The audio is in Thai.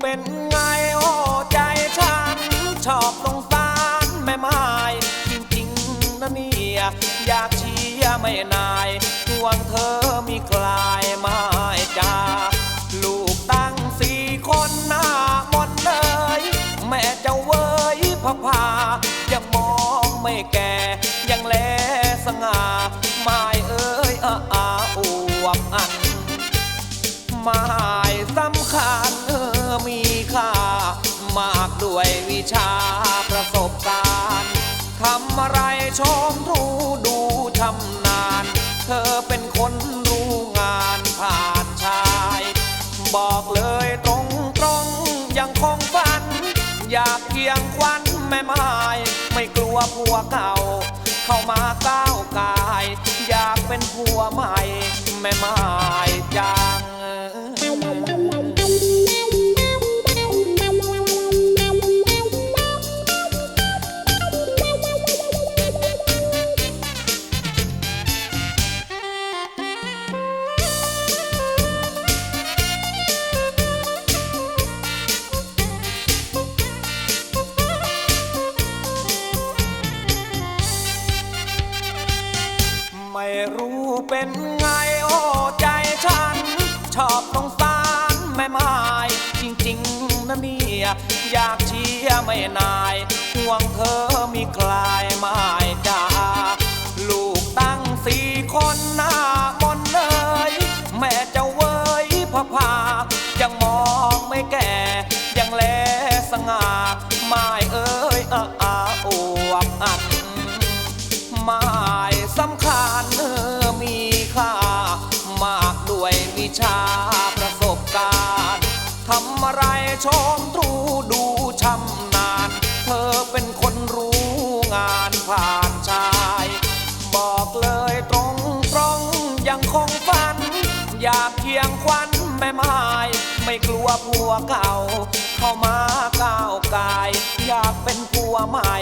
เป็นไงโอ้ใจฉัน ชอบตรงสารแม่ไม้จริงๆนะเนี่ยอยากเชียไม่นายห่วงเธอมีคลายไม้จาลูกตั้งสี่คนหน้าหมดเลย แม่จะเว้ยพระพาจะมองไม่แก่ยังแลสง่าไม่เอ้ยอาอาอวบอันมา ชาประสบการณ์ทำอะไรชมทูดูชำนาญ เธอเป็นคนรู้งานผ่านชาย บอกเลยตรงตรงยังคงฝัน อยากเคียงควันแม่ไม้ไม่กลัวผัวเก่า เข้ามาก้าวกาย อยากเป็นผัวใหม่แม่ไม้ รู้เป็นไงโอ้ใจฉัน ชอบสงสารแม่ไม้จริงๆนะเนี่ยอยากเชียร์ไม่นาย ห่วงเธอมีคลายไม้จาลูกตั้งสี่คนหน้ามนเลย แม่เจ้าเว้ยพะพายังมองไม่แก่ ยังแลสง่าไม่เอ้ยอาอาอวบอัน วิชาประสบการณ์ทำอะไรชมตรูดูชำนาญ เธอเป็นคนรู้งานผ่านชาย บอกเลยตรงตรงยังคงฝัน อยากเคียงควันแม่ไม้ไม่กลัวผัวเก่า เข้ามาก้าวกาย อยากเป็นผัวใหม่